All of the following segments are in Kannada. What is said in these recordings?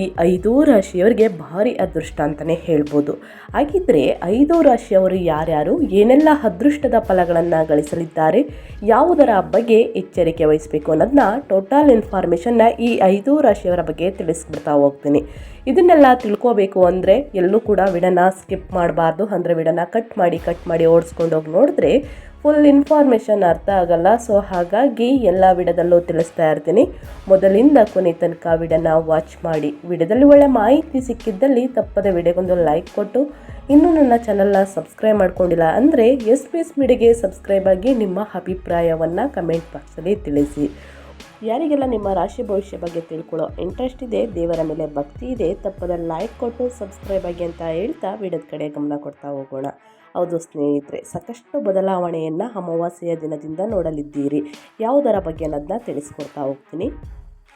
ಈ ಐದೂ ರಾಶಿಯವರಿಗೆ ಭಾರಿ ಅದೃಷ್ಟ ಅಂತಲೇ ಹೇಳ್ಬೋದು. ಹಾಗಿದ್ರೆ ಐದೂ ರಾಶಿಯವರು ಯಾರ್ಯಾರು, ಏನೆಲ್ಲ ಅದೃಷ್ಟದ ಫಲಗಳನ್ನು ಗಳಿಸಲಿದ್ದಾರೆ, ಯಾವುದರ ಬಗ್ಗೆ ಎಚ್ಚರಿಕೆ ವಹಿಸಬೇಕು ಅನ್ನೋದನ್ನ ಟೋಟಲ್ ಇನ್ಫಾರ್ಮೇಷನ್ನ ಈ ಐದೂ ರಾಶಿಯವರ ಬಗ್ಗೆ ತಿಳಿಸ್ಬಿಡ್ತಾ ಹೋಗ್ತೀನಿ. ಇದನ್ನೆಲ್ಲ ತಿಳ್ಕೋಬೇಕು ಅಂದರೆ ಎಲ್ಲೂ ಕೂಡ ವಿಡನ ಸ್ಕಿಪ್ ಮಾಡಬಾರ್ದು. ಅಂದರೆ ವಿಡನ ಕಟ್ ಮಾಡಿ ಕಟ್ ಮಾಡಿ ಓಡಿಸ್ಕೊಂಡು ಹೋಗಿ ನೋಡಿದ್ರೆ ಫುಲ್ ಇನ್ಫಾರ್ಮೇಷನ್ ಅರ್ಥ ಆಗಲ್ಲ. ಸೊ ಹಾಗಾಗಿ ಎಲ್ಲ ವಿಡದಲ್ಲೂ ತಿಳಿಸ್ತಾ ಇರ್ತೀನಿ. ಮೊದಲಿಂದ ಕೊನೆ ತನಕ ವಿಡನ ವಾಚ್ ಮಾಡಿ. ವಿಡದಲ್ಲಿ ಒಳ್ಳೆ ಮಾಹಿತಿ ಸಿಕ್ಕಿದ್ದಲ್ಲಿ ತಪ್ಪದೆ ವಿಡಿಯೋಗೊಂದು ಲೈಕ್ ಕೊಟ್ಟು, ಇನ್ನೂ ನನ್ನ ಚಾನಲ್ನ ಸಬ್ಸ್ಕ್ರೈಬ್ ಮಾಡ್ಕೊಂಡಿಲ್ಲ ಅಂದರೆ ಎಸ್ ಪಿ ಎಸ್ ಮಿಡಿಗೆ ಸಬ್ಸ್ಕ್ರೈಬ್ ಆಗಿ ನಿಮ್ಮ ಅಭಿಪ್ರಾಯವನ್ನು ಕಮೆಂಟ್ ಬಾಕ್ಸಲ್ಲಿ ತಿಳಿಸಿ. ಯಾರಿಗೆಲ್ಲ ನಿಮ್ಮ ರಾಶಿ ಭವಿಷ್ಯ ಬಗ್ಗೆ ತಿಳ್ಕೊಳ್ಳೋ ಇಂಟ್ರೆಸ್ಟ್ ಇದೆ, ದೇವರ ಮೇಲೆ ಭಕ್ತಿ ಇದೆ, ತಪ್ಪದ ಲೈಕ್ ಕೊಟ್ಟು ಸಬ್ಸ್ಕ್ರೈಬ್ ಆಗಿ ಅಂತ ಹೇಳ್ತಾ ವಿಡಿಯೋದ ಕಡೆ ಗಮನ ಕೊಡ್ತಾ ಹೋಗೋಣ. ಹೌದು ಸ್ನೇಹಿತರೆ ಸಾಕಷ್ಟು ಬದಲಾವಣೆಯನ್ನು ಅಮಾವಾಸ್ಯೆಯ ದಿನದಿಂದ ನೋಡಲಿದ್ದೀರಿ. ಯಾವುದರ ಬಗ್ಗೆ ಅನ್ನೋದನ್ನ ತಿಳಿಸ್ಕೊಡ್ತಾ ಹೋಗ್ತೀನಿ.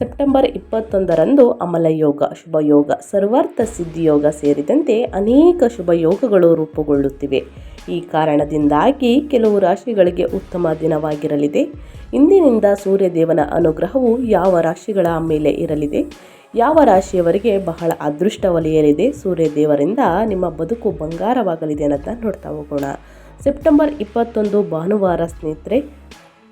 ಸೆಪ್ಟೆಂಬರ್ ಇಪ್ಪತ್ತೊಂದರಂದು ಅಮಲ ಯೋಗ ಶುಭ ಯೋಗ ಸರ್ವಾರ್ಥ ಸಿದ್ಧಿಯೋಗ ಸೇರಿದಂತೆ ಅನೇಕ ಶುಭ ಯೋಗಗಳು ರೂಪುಗೊಳ್ಳುತ್ತಿವೆ. ಈ ಕಾರಣದಿಂದಾಗಿ ಕೆಲವು ರಾಶಿಗಳಿಗೆ ಉತ್ತಮ ದಿನವಾಗಿರಲಿದೆ. ಇಂದಿನಿಂದ ಸೂರ್ಯದೇವನ ಅನುಗ್ರಹವು ಯಾವ ರಾಶಿಗಳ ಮೇಲೆ ಇರಲಿದೆ? ಯಾವ ರಾಶಿಯವರಿಗೆ ಬಹಳ ಅದೃಷ್ಟ ಒಲಿಯಲಿದೆ ಸೂರ್ಯದೇವರಿಂದ ನಿಮ್ಮ ಬದುಕು ಬಂಗಾರವಾಗಲಿದೆ ಅನ್ನೋದನ್ನ ನೋಡ್ತಾ ಹೋಗೋಣ. ಸೆಪ್ಟೆಂಬರ್ ಇಪ್ಪತ್ತೊಂದು ಭಾನುವಾರ ಸ್ನೇಹಿತರೆ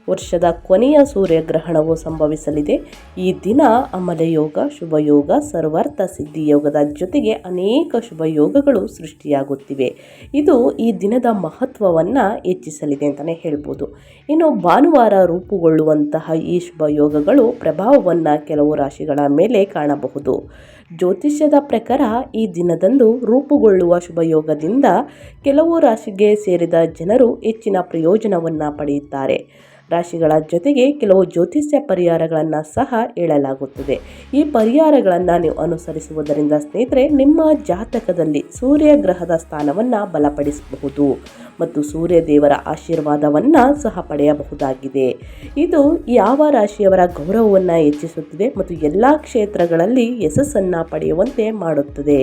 ವರ್ಷದ ಕೊನೆಯ ಸೂರ್ಯಗ್ರಹಣವು ಸಂಭವಿಸಲಿದೆ. ಈ ದಿನ ಅಮಲ ಯೋಗ ಶುಭ ಯೋಗ ಸರ್ವಾರ್ಥ ಸಿದ್ಧಿ ಯೋಗದ ಜೊತೆಗೆ ಅನೇಕ ಶುಭ ಯೋಗಗಳು ಸೃಷ್ಟಿಯಾಗುತ್ತಿವೆ. ಇದು ಈ ದಿನದ ಮಹತ್ವವನ್ನು ಹೆಚ್ಚಿಸಲಿದೆ ಅಂತಲೇ ಹೇಳ್ಬೋದು. ಇನ್ನು ಭಾನುವಾರ ರೂಪುಗೊಳ್ಳುವಂತಹ ಈ ಶುಭಯೋಗಗಳು ಪ್ರಭಾವವನ್ನು ಕೆಲವು ರಾಶಿಗಳ ಮೇಲೆ ಕಾಣಬಹುದು. ಜ್ಯೋತಿಷ್ಯದ ಪ್ರಕಾರ ಈ ದಿನದಂದು ರೂಪುಗೊಳ್ಳುವ ಶುಭ ಯೋಗದಿಂದ ಕೆಲವು ರಾಶಿಗೆ ಸೇರಿದ ಜನರು ಹೆಚ್ಚಿನ ಪ್ರಯೋಜನವನ್ನು ಪಡೆಯುತ್ತಾರೆ. ರಾಶಿಗಳ ಜೊತೆಗೆ ಕೆಲವು ಜ್ಯೋತಿಷ್ಯ ಪರಿಹಾರಗಳನ್ನು ಸಹ ಹೇಳಲಾಗುತ್ತದೆ. ಈ ಪರಿಹಾರಗಳನ್ನು ನೀವು ಅನುಸರಿಸುವುದರಿಂದ ಸ್ನೇಹಿತರೆ, ನಿಮ್ಮ ಜಾತಕದಲ್ಲಿ ಸೂರ್ಯ ಗ್ರಹದ ಸ್ಥಾನವನ್ನು ಬಲಪಡಿಸಬಹುದು ಮತ್ತು ಸೂರ್ಯ ದೇವರ ಆಶೀರ್ವಾದವನ್ನು ಸಹ ಪಡೆಯಬಹುದಾಗಿದೆ. ಇದು ಯಾವ ರಾಶಿಯವರ ಗೌರವವನ್ನು ಹೆಚ್ಚಿಸುತ್ತದೆ ಮತ್ತು ಎಲ್ಲ ಕ್ಷೇತ್ರಗಳಲ್ಲಿ ಯಶಸ್ಸನ್ನು ಪಡೆಯುವಂತೆ ಮಾಡುತ್ತದೆ.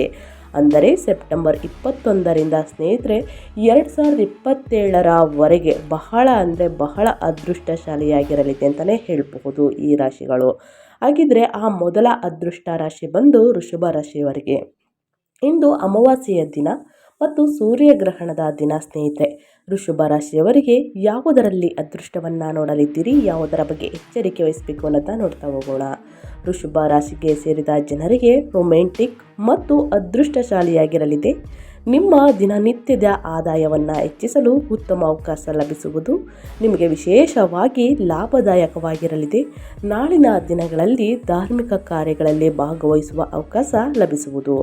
ಅಂದರೆ ಸೆಪ್ಟೆಂಬರ್ ಇಪ್ಪತ್ತೊಂದರಿಂದ ಸ್ನೇಹಿತರೆ, ಎರಡು ಸಾವಿರದ ಇಪ್ಪತ್ತೇಳರವರೆಗೆ ಬಹಳ ಅಂದರೆ ಬಹಳ ಅದೃಷ್ಟಶಾಲಿಯಾಗಿರಲಿದೆ ಅಂತಲೇ ಹೇಳಬಹುದು ಈ ರಾಶಿಗಳು. ಹಾಗಿದ್ರೆ ಆ ಮೊದಲ ಅದೃಷ್ಟ ರಾಶಿ ಬಂದು ಋಷಭ ರಾಶಿಯವರಿಗೆ. ಇಂದು ಅಮಾವಾಸ್ಯೆಯ ದಿನ. ಮತ್ತು ಸೂರ್ಯಗ್ರಹಣದ ದಿನ ಸ್ನೇಹಿತೆ ಋಷಭ ರಾಶಿಯವರಿಗೆ ಯಾವುದರಲ್ಲಿ ಅದೃಷ್ಟವನ್ನು ನೋಡಲಿದ್ದೀರಿ? ಯಾವುದರ ಬಗ್ಗೆ ಎಚ್ಚರಿಕೆ ವಹಿಸಬೇಕು ಅನ್ನೋದನ್ನ ನೋಡ್ತಾ ಹೋಗೋಣ. ಋಷಭ ರಾಶಿಗೆ ಸೇರಿದ ಜನರಿಗೆ ರೊಮ್ಯಾಂಟಿಕ್ ಮತ್ತು ಅದೃಷ್ಟಶಾಲಿಯಾಗಿರಲಿದೆ. ನಿಮ್ಮ ದಿನನಿತ್ಯದ ಆದಾಯವನ್ನು ಹೆಚ್ಚಿಸಲು ಉತ್ತಮ ಅವಕಾಶ ಲಭಿಸುವುದು ನಿಮಗೆ ವಿಶೇಷವಾಗಿ ಲಾಭದಾಯಕವಾಗಿರಲಿದೆ. ನಾಳಿನ ದಿನಗಳಲ್ಲಿ ಧಾರ್ಮಿಕ ಕಾರ್ಯಗಳಲ್ಲಿ ಭಾಗವಹಿಸುವ ಅವಕಾಶ ಲಭಿಸುವುದು.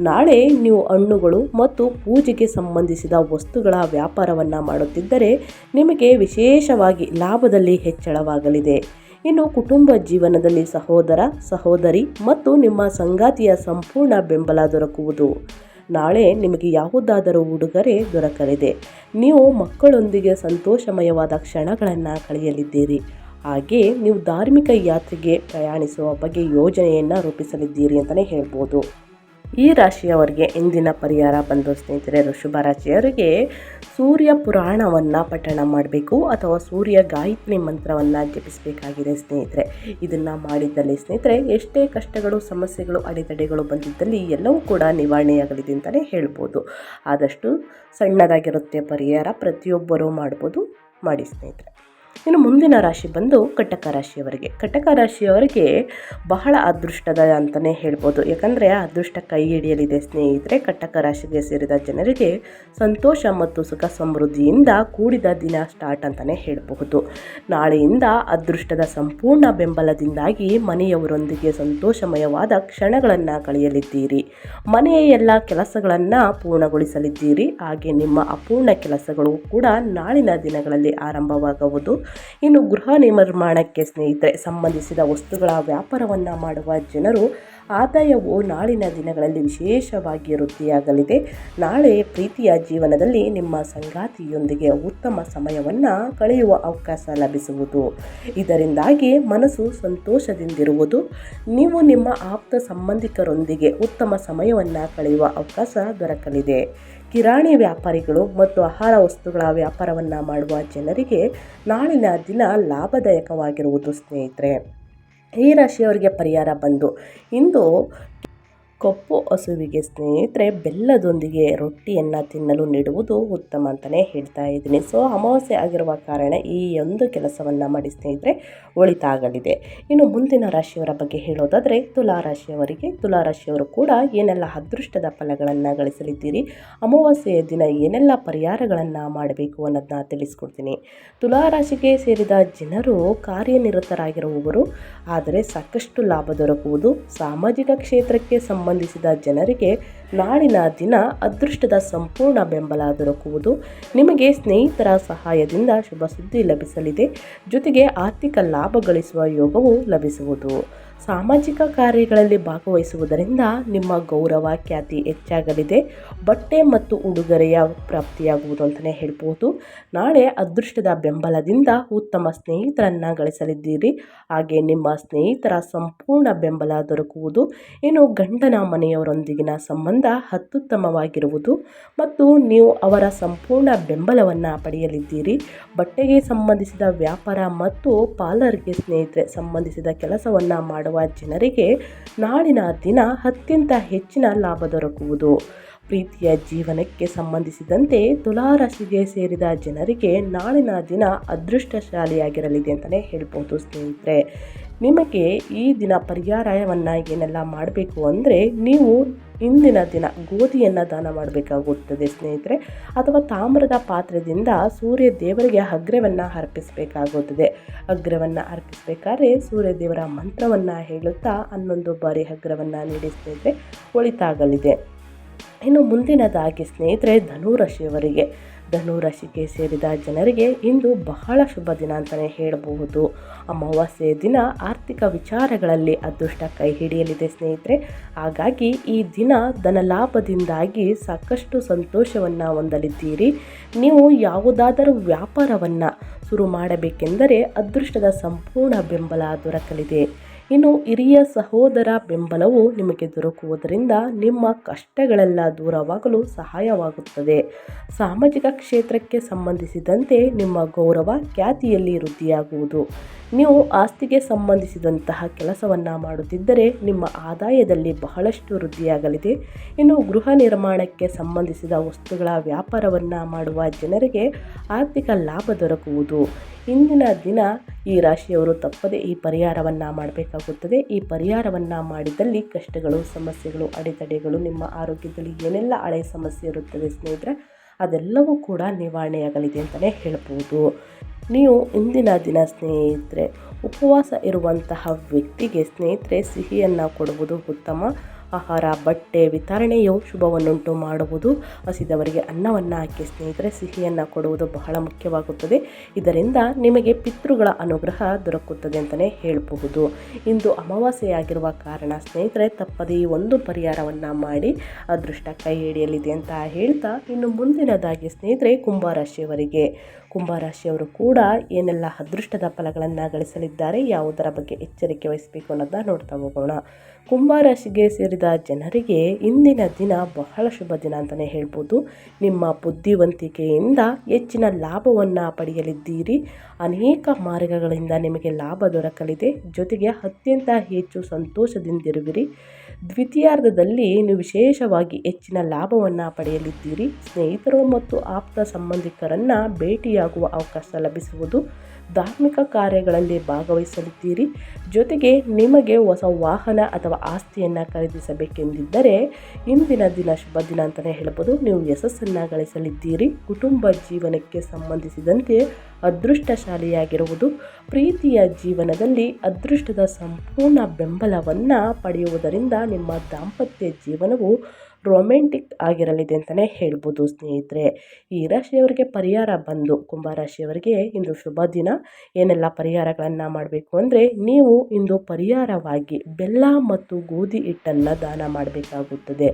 ನಾಳೆ ನೀವು ಹಣ್ಣುಗಳು ಮತ್ತು ಪೂಜೆಗೆ ಸಂಬಂಧಿಸಿದ ವಸ್ತುಗಳ ವ್ಯಾಪಾರವನ್ನು ಮಾಡುತ್ತಿದ್ದರೆ ನಿಮಗೆ ವಿಶೇಷವಾಗಿ ಲಾಭದಲ್ಲಿ ಹೆಚ್ಚಳವಾಗಲಿದೆ. ಇನ್ನು ಕುಟುಂಬ ಜೀವನದಲ್ಲಿ ಸಹೋದರ, ಸಹೋದರಿ ಮತ್ತು ನಿಮ್ಮ ಸಂಗಾತಿಯ ಸಂಪೂರ್ಣ ಬೆಂಬಲ ದೊರಕುವುದು. ನಾಳೆ ನಿಮಗೆ ಯಾವುದಾದರೂ ಉಡುಗೊರೆ ದೊರಕಲಿದೆ. ನೀವು ಮಕ್ಕಳೊಂದಿಗೆ ಸಂತೋಷಮಯವಾದ ಕ್ಷಣಗಳನ್ನು ಕಳೆಯಲಿದ್ದೀರಿ. ಹಾಗೆ ನೀವು ಧಾರ್ಮಿಕ ಯಾತ್ರೆಗೆ ಪ್ರಯಾಣಿಸುವ ಬಗ್ಗೆ ಯೋಜನೆಯನ್ನು ರೂಪಿಸಲಿದ್ದೀರಿ ಅಂತಲೇ ಹೇಳ್ಬೋದು. ಈ ರಾಶಿಯವರಿಗೆ ಇಂದಿನ ಪರಿಹಾರ ಬಂದು ಸ್ನೇಹಿತರೆ, ವೃಷಭ ರಾಶಿಯವರಿಗೆ ಸೂರ್ಯ ಪುರಾಣವನ್ನು ಪಠಣ ಮಾಡಬೇಕು ಅಥವಾ ಸೂರ್ಯ ಗಾಯತ್ರಿ ಮಂತ್ರವನ್ನು ಜಪಿಸಬೇಕಾಗಿದೆ ಸ್ನೇಹಿತರೆ. ಇದನ್ನು ಮಾಡಿದ್ದಲ್ಲಿ ಸ್ನೇಹಿತರೆ, ಎಷ್ಟೇ ಕಷ್ಟಗಳು, ಸಮಸ್ಯೆಗಳು, ಅಡೆತಡೆಗಳು ಬಂದಿದ್ದಲ್ಲಿ ಎಲ್ಲವೂ ಕೂಡ ನಿವಾರಣೆಯಾಗಲಿದೆ ಅಂತಲೇ ಹೇಳ್ಬೋದು. ಆದಷ್ಟು ಸಣ್ಣದಾಗಿರುತ್ತೆ ಪರಿಹಾರ, ಪ್ರತಿಯೊಬ್ಬರೂ ಮಾಡ್ಬೋದು. ಮಾಡಿ ಸ್ನೇಹಿತರೆ. ಇನ್ನು ಮುಂದಿನ ರಾಶಿ ಬಂದು ಕಟಕ ರಾಶಿಯವರಿಗೆ. ಕಟಕ ರಾಶಿಯವರಿಗೆ ಬಹಳ ಅದೃಷ್ಟದ ಅಂತಲೇ ಹೇಳ್ಬೋದು. ಯಾಕಂದರೆ ಅದೃಷ್ಟ ಕೈ ಹಿಡಿಯಲಿದೆ ಸ್ನೇಹಿತರೆ. ಕಟಕ ರಾಶಿಗೆ ಸೇರಿದ ಜನರಿಗೆ ಸಂತೋಷ ಮತ್ತು ಸುಖ ಸಮೃದ್ಧಿಯಿಂದ ಕೂಡಿದ ದಿನ ಸ್ಟಾರ್ಟ್ ಅಂತಲೇ ಹೇಳಬಹುದು. ನಾಳೆಯಿಂದ ಅದೃಷ್ಟದ ಸಂಪೂರ್ಣ ಬೆಂಬಲದಿಂದಾಗಿ ಮನೆಯವರೊಂದಿಗೆ ಸಂತೋಷಮಯವಾದ ಕ್ಷಣಗಳನ್ನು ಕಳೆಯಲಿದ್ದೀರಿ. ಮನೆಯ ಎಲ್ಲ ಕೆಲಸಗಳನ್ನು ಪೂರ್ಣಗೊಳಿಸಲಿದ್ದೀರಿ. ಹಾಗೆ ನಿಮ್ಮ ಅಪೂರ್ಣ ಕೆಲಸಗಳು ಕೂಡ ನಾಳಿನ ದಿನಗಳಲ್ಲಿ ಆರಂಭವಾಗುವುದು ಇನ್ನು ಗೃಹ ನಿರ್ಮಾಣಕ್ಕೆ ಸ್ನೇಹಿತರೆ, ಸಂಬಂಧಿಸಿದ ವಸ್ತುಗಳ ವ್ಯಾಪಾರವನ್ನು ಮಾಡುವ ಜನರು ಆದಾಯವು ನಾಳಿನ ದಿನಗಳಲ್ಲಿ ವಿಶೇಷವಾಗಿ ವೃದ್ಧಿಯಾಗಲಿದೆ. ನಾಳೆ ಪ್ರೀತಿಯ ಜೀವನದಲ್ಲಿ ನಿಮ್ಮ ಸಂಗಾತಿಯೊಂದಿಗೆ ಉತ್ತಮ ಸಮಯವನ್ನು ಕಳೆಯುವ ಅವಕಾಶ ಲಭಿಸುವುದು. ಇದರಿಂದಾಗಿ ಮನಸ್ಸು ಸಂತೋಷದಿಂದಿರುವುದು. ನೀವು ನಿಮ್ಮ ಆಪ್ತ ಸಂಬಂಧಿಕರೊಂದಿಗೆ ಉತ್ತಮ ಸಮಯವನ್ನು ಕಳೆಯುವ ಅವಕಾಶ ದೊರಕಲಿದೆ. ಕಿರಾಣಿ ವ್ಯಾಪಾರಿಗಳು ಮತ್ತು ಆಹಾರ ವಸ್ತುಗಳ ವ್ಯಾಪಾರವನ್ನು ಮಾಡುವ ಜನರಿಗೆ ನಾಳಿನ ದಿನ ಲಾಭದಾಯಕವಾಗಿರುವುದು ಸ್ನೇಹಿತರೆ. ಈ ರಾಶಿಯವರಿಗೆ ಪರಿಹಾರ ಬಂದು ಇಂದು ಕಪ್ಪು ಹಸುವಿಗೆ ಸ್ನೇಹಿತರೆ, ಬೆಲ್ಲದೊಂದಿಗೆ ರೊಟ್ಟಿಯನ್ನು ತಿನ್ನಲು ನೀಡುವುದು ಉತ್ತಮ ಅಂತಲೇ ಹೇಳ್ತಾ ಇದ್ದೀನಿ. ಸೊ ಅಮಾವಾಸ್ಯೆ ಆಗಿರುವ ಕಾರಣ ಈ ಒಂದು ಕೆಲಸವನ್ನು ಮಾಡಿ ಸ್ನೇಹಿತರೆ ಒಳಿತಾಗಲಿದೆ ಇನ್ನು ಮುಂದಿನ ರಾಶಿಯವರ ಬಗ್ಗೆ ಹೇಳೋದಾದರೆ, ತುಲಾ ರಾಶಿಯವರಿಗೆ, ತುಲಾ ರಾಶಿಯವರು ಕೂಡ ಏನೆಲ್ಲ ಅದೃಷ್ಟದ ಫಲಗಳನ್ನು ಗಳಿಸಲಿದ್ದೀರಿ, ಅಮಾವಾಸ್ಯೆಯ ದಿನ ಏನೆಲ್ಲ ಪರಿಹಾರಗಳನ್ನು ಮಾಡಬೇಕು ಅನ್ನೋದನ್ನ ತಿಳಿಸ್ಕೊಡ್ತೀನಿ. ತುಲಾ ರಾಶಿಗೆ ಸೇರಿದ ಜನರು ಕಾರ್ಯನಿರತರಾಗಿರುವವರು, ಆದರೆ ಸಾಕಷ್ಟು ಲಾಭ ದೊರಕುವುದು ಸಾಮಾಜಿಕ ಕ್ಷೇತ್ರಕ್ಕೆ ಸಂಬಂಧಿಸಿದ ಜನರಿಗೆ ನಾಳಿನ ದಿನ ಅದೃಷ್ಟದ ಸಂಪೂರ್ಣ ಬೆಂಬಲ ದೊರಕುವುದು ನಿಮಗೆ ಸ್ನೇಹಿತರ ಸಹಾಯದಿಂದ ಶುಭ ಸುದ್ದಿ ಲಭಿಸಲಿದೆ. ಜೊತೆಗೆ ಆರ್ಥಿಕ ಲಾಭ ಗಳಿಸುವ ಯೋಗವು ಲಭಿಸುವುದು. ಸಾಮಾಜಿಕ ಕಾರ್ಯಗಳಲ್ಲಿ ಭಾಗವಹಿಸುವುದರಿಂದ ನಿಮ್ಮ ಗೌರವ ಖ್ಯಾತಿ ಹೆಚ್ಚಾಗಲಿದೆ. ಬಟ್ಟೆ ಮತ್ತು ಉಡುಗೊರೆಯ ಪ್ರಾಪ್ತಿಯಾಗುವುದು ಅಂತಲೇ ಹೇಳ್ಬೋದು. ನಾಳೆ ಅದೃಷ್ಟದ ಬೆಂಬಲದಿಂದ ಉತ್ತಮ ಸ್ನೇಹಿತರನ್ನು ಗಳಿಸಲಿದ್ದೀರಿ. ಹಾಗೆ ನಿಮ್ಮ ಸ್ನೇಹಿತರ ಸಂಪೂರ್ಣ ಬೆಂಬಲ ದೊರಕುವುದು. ಇನ್ನು ಗಂಡನ ಮನೆಯವರೊಂದಿಗಿನ ಸಂಬಂಧ ಅತ್ಯುತ್ತಮವಾಗಿರುವುದು ಮತ್ತು ನೀವು ಅವರ ಸಂಪೂರ್ಣ ಬೆಂಬಲವನ್ನು ಪಡೆಯಲಿದ್ದೀರಿ. ಬಟ್ಟೆಗೆ ಸಂಬಂಧಿಸಿದ ವ್ಯಾಪಾರ ಮತ್ತು ಪಾರ್ಲರ್ಗೆ ಸ್ನೇಹಿತರೆ ಸಂಬಂಧಿಸಿದ ಕೆಲಸವನ್ನು ಮಾಡುವ ಜನರಿಗೆ ನಾಳಿನ ದಿನ ಅತ್ಯಂತ ಹೆಚ್ಚಿನ ಲಾಭ ದೊರಕುವುದು. ಪ್ರೀತಿಯ ಜೀವನಕ್ಕೆ ಸಂಬಂಧಿಸಿದಂತೆ ತುಲಾರಾಶಿಗೆ ಸೇರಿದ ಜನರಿಗೆ ನಾಳಿನ ದಿನ ಅದೃಷ್ಟಶಾಲಿಯಾಗಿರಲಿದೆ ಅಂತಲೇ ಹೇಳ್ಬೋದು ಸ್ನೇಹಿತರೆ. ನಿಮಗೆ ಈ ದಿನ ಪರ್ಯಾಯವನ್ನು ಏನೆಲ್ಲ ಮಾಡಬೇಕು ಅಂದರೆ ನೀವು ಇಂದಿನ ದಿನ ಗೋಧಿಯನ್ನು ದಾನ ಮಾಡಬೇಕಾಗುತ್ತದೆ, ಸ್ನೇಹಿತರೆ. ಅಥವಾ ತಾಮ್ರದ ಪಾತ್ರದಿಂದ ಸೂರ್ಯ ದೇವರಿಗೆ ಅಗ್ರವನ್ನು ಅರ್ಪಿಸಬೇಕಾಗುತ್ತದೆ. ಅಗ್ರವನ್ನು ಅರ್ಪಿಸಬೇಕಾದ್ರೆ ಸೂರ್ಯ ದೇವರ ಮಂತ್ರವನ್ನು ಹೇಳುತ್ತಾ ಹನ್ನೊಂದು ಬಾರಿ ಅಗ್ರವನ್ನು ನೀಡಿ, ಸ್ನೇಹಿತರೆ, ಒಳಿತಾಗಲಿದೆ. ಇನ್ನು ಮುಂದಿನದಾಗಿ, ಸ್ನೇಹಿತರೆ, ಧನುರಾಶಿಯವರಿಗೆ. ಧನುರಾಶಿಗೆ ಸೇರಿದ ಜನರಿಗೆ ಇಂದು ಬಹಳ ಶುಭ ದಿನ ಅಂತಲೇ ಹೇಳಬಹುದು. ಅಮಾವಾಸ್ಯೆಯ ದಿನ ಆರ್ಥಿಕ ವಿಚಾರಗಳಲ್ಲಿ ಅದೃಷ್ಟ ಕೈ ಹಿಡಿಯಲಿದೆ ಸ್ನೇಹಿತರೆ. ಹಾಗಾಗಿ ಈ ದಿನ ಧನಲಾಭದಿಂದಾಗಿ ಸಾಕಷ್ಟು ಸಂತೋಷವನ್ನು ಹೊಂದಲಿದ್ದೀರಿ. ನೀವು ಯಾವುದಾದರೂ ವ್ಯಾಪಾರವನ್ನು ಶುರು ಮಾಡಬೇಕೆಂದರೆ ಅದೃಷ್ಟದ ಸಂಪೂರ್ಣ ಬೆಂಬಲ ದೊರಕಲಿದೆ. ಇನ್ನು ಹಿರಿಯ ಸಹೋದರ ಬೆಂಬಲವು ನಿಮಗೆ ದೊರಕುವುದರಿಂದ ನಿಮ್ಮ ಕಷ್ಟಗಳೆಲ್ಲ ದೂರವಾಗಲು ಸಹಾಯವಾಗುತ್ತದೆ. ಸಾಮಾಜಿಕ ಕ್ಷೇತ್ರಕ್ಕೆ ಸಂಬಂಧಿಸಿದಂತೆ ನಿಮ್ಮ ಗೌರವ ಖ್ಯಾತಿಯಲ್ಲಿ ವೃದ್ಧಿಯಾಗುವುದು. ನೀವು ಆಸ್ತಿಗೆ ಸಂಬಂಧಿಸಿದಂತಹ ಕೆಲಸವನ್ನು ಮಾಡುತ್ತಿದ್ದರೆ ನಿಮ್ಮ ಆದಾಯದಲ್ಲಿ ಬಹಳಷ್ಟು ವೃದ್ಧಿಯಾಗಲಿದೆ. ಇನ್ನು ಗೃಹ ನಿರ್ಮಾಣಕ್ಕೆ ಸಂಬಂಧಿಸಿದ ವಸ್ತುಗಳ ವ್ಯಾಪಾರವನ್ನು ಮಾಡುವ ಜನರಿಗೆ ಆರ್ಥಿಕ ಲಾಭ ದೊರಕುವುದು. ಇಂದಿನ ದಿನ ಈ ರಾಶಿಯವರು ತಪ್ಪದೇ ಈ ಪರಿಹಾರವನ್ನು ಮಾಡಬೇಕಾಗುತ್ತದೆ. ಈ ಪರಿಹಾರವನ್ನು ಮಾಡಿದಲ್ಲಿ ಕಷ್ಟಗಳು, ಸಮಸ್ಯೆಗಳು, ಅಡೆತಡೆಗಳು, ನಿಮ್ಮ ಆರೋಗ್ಯದಲ್ಲಿ ಏನೆಲ್ಲ ಹಳೆ ಸಮಸ್ಯೆ ಇರುತ್ತದೆ ಸ್ನೇಹಿತರೆ, ಅದೆಲ್ಲವೂ ಕೂಡ ನಿವಾರಣೆಯಾಗಲಿದೆ ಅಂತಲೇ ಹೇಳ್ಬೋದು. ನೀವು ಇಂದಿನ ದಿನ ಸ್ನೇಹಿತರೆ, ಉಪವಾಸ ಇರುವಂತಹ ವ್ಯಕ್ತಿಗೆ ಸ್ನೇಹಿತರೆ, ಸಿಹಿಯನ್ನು ಕೊಡುವುದು ಉತ್ತಮ. ಆಹಾರ, ಬಟ್ಟೆ ವಿತರಣೆಯು ಶುಭವನ್ನುಂಟು ಮಾಡುವುದು. ಹಸಿದವರಿಗೆ ಅನ್ನವನ್ನು ಹಾಕಿ ಸ್ನೇಹಿತರೆ, ಸಿಹಿಯನ್ನು ಕೊಡುವುದು ಬಹಳ ಮುಖ್ಯವಾಗುತ್ತದೆ. ಇದರಿಂದ ನಿಮಗೆ ಪಿತೃಗಳ ಅನುಗ್ರಹ ದೊರಕುತ್ತದೆ ಅಂತಲೇ ಹೇಳಬಹುದು. ಇಂದು ಅಮಾವಾಸ್ಯೆಯಾಗಿರುವ ಕಾರಣ ಸ್ನೇಹಿತರೆ, ತಪ್ಪದೇ ಈ ಒಂದು ಪರಿಹಾರವನ್ನು ಮಾಡಿ ಅದೃಷ್ಟ ಕೈ ಹಿಡಿಯಲಿದೆ ಅಂತ ಹೇಳ್ತಾ ಇನ್ನು ಮುಂದಿನದಾಗಿ ಸ್ನೇಹಿತರೆ ಕುಂಭರಾಶಿಯವರಿಗೆ ಕುಂಭರಾಶಿಯವರು ಕೂಡ ಏನೆಲ್ಲ ಅದೃಷ್ಟದ ಫಲಗಳನ್ನು ಗಳಿಸಲಿದ್ದಾರೆ, ಯಾವುದರ ಬಗ್ಗೆ ಎಚ್ಚರಿಕೆ ವಹಿಸಬೇಕು ಅನ್ನೋದನ್ನ ನೋಡ್ತಾ ಹೋಗೋಣ. ಕುಂಭರಾಶಿಗೆ ಸೇರಿದ ಜನರಿಗೆ ಇಂದಿನ ದಿನ ಬಹಳ ಶುಭ ದಿನ ಅಂತಲೇ ಹೇಳ್ಬೋದು. ನಿಮ್ಮ ಬುದ್ಧಿವಂತಿಕೆಯಿಂದ ಹೆಚ್ಚಿನ ಲಾಭವನ್ನು ಪಡೆಯಲಿದ್ದೀರಿ. ಅನೇಕ ಮಾರ್ಗಗಳಿಂದ ನಿಮಗೆ ಲಾಭ ದೊರಕಲಿದೆ. ಜೊತೆಗೆ ಅತ್ಯಂತ ಹೆಚ್ಚು ಸಂತೋಷದಿಂದಿರುವಿರಿ. ದ್ವಿತೀಯಾರ್ಧದಲ್ಲಿ ನೀವು ವಿಶೇಷವಾಗಿ ಹೆಚ್ಚಿನ ಲಾಭವನ್ನು ಪಡೆಯಲಿದ್ದೀರಿ. ಸ್ನೇಹಿತರು ಮತ್ತು ಆಪ್ತ ಸಂಬಂಧಿಕರನ್ನು ಭೇಟಿಯಾಗುವ ಅವಕಾಶ ಲಭಿಸುವುದು ಧಾರ್ಮಿಕ ಕಾರ್ಯಗಳಲ್ಲಿ ಭಾಗವಹಿಸಲಿದ್ದೀರಿ. ಜೊತೆಗೆ ನಿಮಗೆ ಹೊಸ ವಾಹನ ಅಥವಾ ಆಸ್ತಿಯನ್ನು ಖರೀದಿಸಬೇಕೆಂದಿದ್ದರೆ ಇಂದಿನ ದಿನ ಶುಭ ದಿನ ಅಂತಲೇ ಹೇಳ್ಬೋದು. ನೀವು ಯಶಸ್ಸನ್ನು ಗಳಿಸಲಿದ್ದೀರಿ. ಕುಟುಂಬ ಜೀವನಕ್ಕೆ ಸಂಬಂಧಿಸಿದಂತೆ ಅದೃಷ್ಟಶಾಲಿಯಾಗಿರುವುದು, ಪ್ರೀತಿಯ ಜೀವನದಲ್ಲಿ ಅದೃಷ್ಟದ ಸಂಪೂರ್ಣ ಬೆಂಬಲವನ್ನು ಪಡೆಯುವುದರಿಂದ ನಿಮ್ಮ ದಾಂಪತ್ಯ ಜೀವನವು ರೊಮ್ಯಾಂಟಿಕ್ ಆಗಿರಲಿದೆ ಅಂತಲೇ ಹೇಳ್ಬೋದು ಸ್ನೇಹಿತರೆ. ಈ ರಾಶಿಯವರಿಗೆ ಪರಿಹಾರ ಬಂದು ಕುಂಭ ರಾಶಿಯವರಿಗೆ ಇಂದು ಶುಭ ದಿನ. ಏನೆಲ್ಲ ಪರಿಹಾರಗಳನ್ನು ಮಾಡಬೇಕು ಅಂದರೆ ನೀವು ಇಂದು ಪರಿಹಾರವಾಗಿ ಬೆಲ್ಲ ಮತ್ತು ಗೋಧಿ ಹಿಟ್ಟನ್ನು ದಾನ ಮಾಡಬೇಕಾಗುತ್ತದೆ.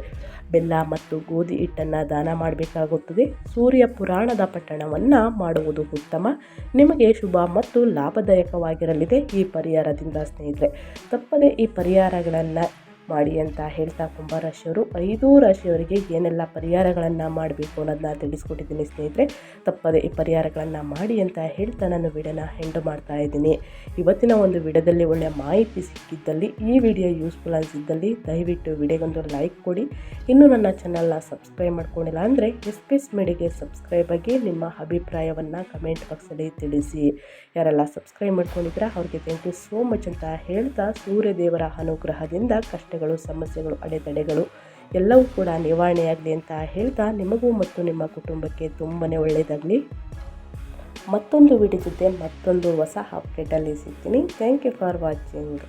ಬೆಲ್ಲ ಮತ್ತು ಗೋಧಿ ಹಿಟ್ಟನ್ನು ದಾನ ಮಾಡಬೇಕಾಗುತ್ತದೆ. ಸೂರ್ಯ ಪುರಾಣದ ಪಟ್ಟಣವನ್ನು ಮಾಡುವುದು ಉತ್ತಮ. ನಿಮಗೆ ಶುಭ ಮತ್ತು ಲಾಭದಾಯಕವಾಗಿರಲಿದೆ ಈ ಪರಿಹಾರದಿಂದ ಸ್ನೇಹಿತರೆ. ತಪ್ಪದೆ ಈ ಪರಿಹಾರಗಳನ್ನು ಮಾಡಿ ಅಂತ ಹೇಳ್ತಾ ಕುಂಭರಾಶಿಯವರು ಐದು ರಾಶಿಯವರಿಗೆ ಏನೆಲ್ಲ ಪರಿಹಾರಗಳನ್ನು ಮಾಡಬೇಕು ಅನ್ನೋದನ್ನ ತಿಳಿಸ್ಕೊಟ್ಟಿದ್ದೀನಿ ಸ್ನೇಹಿತರೆ. ತಪ್ಪದೆ ಈ ಪರಿಹಾರಗಳನ್ನು ಮಾಡಿ ಅಂತ ಹೇಳ್ತಾ ನಾನು ವಿಡಿಯೋನ ಹೆಂಡು ಮಾಡ್ತಾ ಇದ್ದೀನಿ. ಇವತ್ತಿನ ಒಂದು ವಿಡಿಯೋದಲ್ಲಿ ಒಳ್ಳೆಯ ಮಾಹಿತಿ ಸಿಕ್ಕಿದ್ದಲ್ಲಿ, ಈ ವಿಡಿಯೋ ಯೂಸ್ಫುಲ್ ಅನಿಸಿದ್ದಲ್ಲಿ ದಯವಿಟ್ಟು ವಿಡಿಯೋಗೊಂದು ಲೈಕ್ ಕೊಡಿ. ಇನ್ನೂ ನನ್ನ ಚಾನಲ್ನ ಸಬ್ಸ್ಕ್ರೈಬ್ ಮಾಡ್ಕೊಂಡಿಲ್ಲ ಅಂದರೆ ಎಸ್ ಪಿ ಎಸ್ ಮೀಡಿಗೆ ಸಬ್ಸ್ಕ್ರೈಬ್ ಆಗಿ ನಿಮ್ಮ ಅಭಿಪ್ರಾಯವನ್ನು ಕಮೆಂಟ್ ಬಾಕ್ಸಲ್ಲಿ ತಿಳಿಸಿ. ಯಾರೆಲ್ಲ ಸಬ್ಸ್ಕ್ರೈಬ್ ಮಾಡ್ಕೊಂಡಿದ್ದೀರಾ, ಅವ್ರಿಗೆ ಥ್ಯಾಂಕ್ ಯು ಸೋ ಮಚ್ ಅಂತ ಹೇಳ್ತಾ ಸೂರ್ಯದೇವರ ಅನುಗ್ರಹದಿಂದ ಕಷ್ಟಗಳು ಸಮಸ್ಯೆಗಳು, ಅಡೆತಡೆಗಳು ಎಲ್ಲವೂ ಕೂಡ ನಿವಾರಣೆಯಾಗಲಿ ಅಂತ ಹೇಳ್ತಾ ನಿಮಗೂ ಮತ್ತು ನಿಮ್ಮ ಕುಟುಂಬಕ್ಕೆ ತುಂಬಾ ಒಳ್ಳೆಯದಾಗಲಿ ಮತ್ತೊಂದು ವಿಡಿಯೋ ಜೊತೆ ಮತ್ತೊಂದು ಹೊಸ ಅಪ್ಡೇಟಲ್ಲಿ ಸಿಗ್ತೀನಿ. Thank you for watching